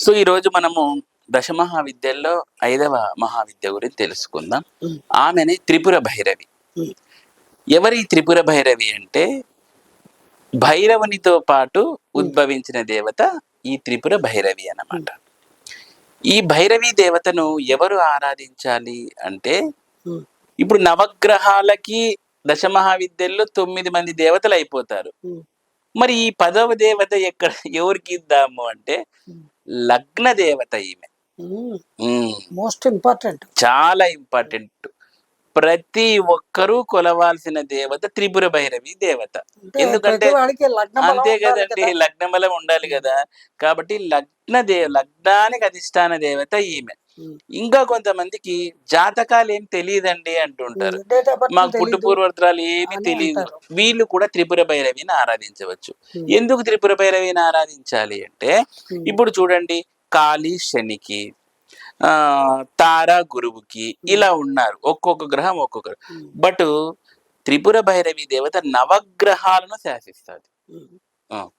So ఈ రోజు మనము దశ మహావిద్యల్లో ఐదవ మహావిద్య గురించి తెలుసుకుందాం. ఆమెని త్రిపుర భైరవి. ఎవరి త్రిపుర భైరవి అంటే భైరవునితో పాటు ఉద్భవించిన దేవత ఈ త్రిపుర భైరవి అన్నమాట ఈ భైరవి దేవతను ఎవరు ఆరాధించాలి అంటే. ఇప్పుడు నవగ్రహాలకి దశ మహావిద్యల్లో తొమ్మిది మంది దేవతలు అయిపోతారు. మరి ఈ పదవ దేవత ఎక్కడ ఎవరికి ఇద్దాము అంటే. లగ్న దేవత ఈమె మోస్ట్ ఇంపార్టెంట్. చాలా ఇంపార్టెంట్. ప్రతి ఒక్కరూ కొలవాల్సిన దేవత త్రిపుర భైరవి దేవత. ఎందుకంటే అంతే కదండి కదా. లగ్న బలం ఉండాలి కదా. కాబట్టి లగ్న దే లగ్నానికి అధిష్టాన దేవత ఈమె. ఇంకా కొంతమందికి జాతకాలు ఏం తెలియదండి అంటుంటారు మాకు పుట్టు. పూర్వత్రాలు ఏమి తెలియదు. వీళ్ళు కూడా త్రిపుర భైరవిని ఆరాధించవచ్చు. ఎందుకు త్రిపుర భైరవిని ఆరాధించాలి అంటే. ఇప్పుడు చూడండి కాళీ శనికి ఆ తార గురువుకి ఇలా ఉన్నారు ఒక్కొక్క గ్రహం ఒక్కొక్క. బట్ త్రిపుర భైరవి దేవత నవగ్రహాలను శాసిస్తుంది ఉమ్.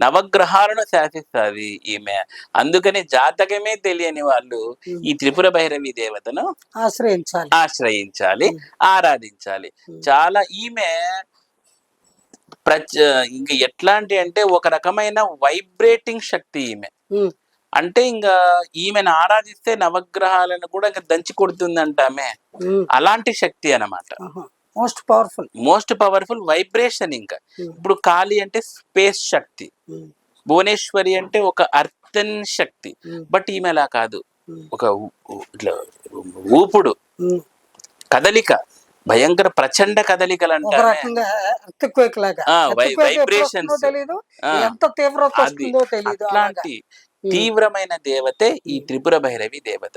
నవగ్రహాలను శాసిస్తుంది ఈమె అందుకని జాతకమే తెలియని వాళ్ళు. ఈ త్రిపుర భైరవి దేవతను ఆశ్రయించాలి ఆశ్రయించాలి. ఆరాధించాలి. చాలా ఈమె ప్రచ ఇంక ఎట్లాంటి అంటే ఒక రకమైన వైబ్రేటింగ్ శక్తి ఈమె. అంటే ఇంకా ఈమెను ఆరాధిస్తే నవగ్రహాలను కూడా ఇంకా దంచి కొడుతుందంట ఆమె ఉమ్. అలాంటి శక్తి అన్నమాట ఆహా. Most powerful. Most powerful vibration ఇంకా. ఉమ్. ఇప్పుడు కాళీ అంటే స్పేస్ శక్తి. ఉమ్. భువనేశ్వరి అంటే ఒక అర్థన్ శక్తి. ఉమ్. బట్ ఈమె అలా కాదు. ఒక ఇట్లా ఊపుడు. కదలిక. భయంకర ప్రచండ కదలికలు అంటే ఎంత తీవ్రత. అట్లాంటి తీవ్రమైన దేవతే ఈ త్రిపుర భైరవి దేవత.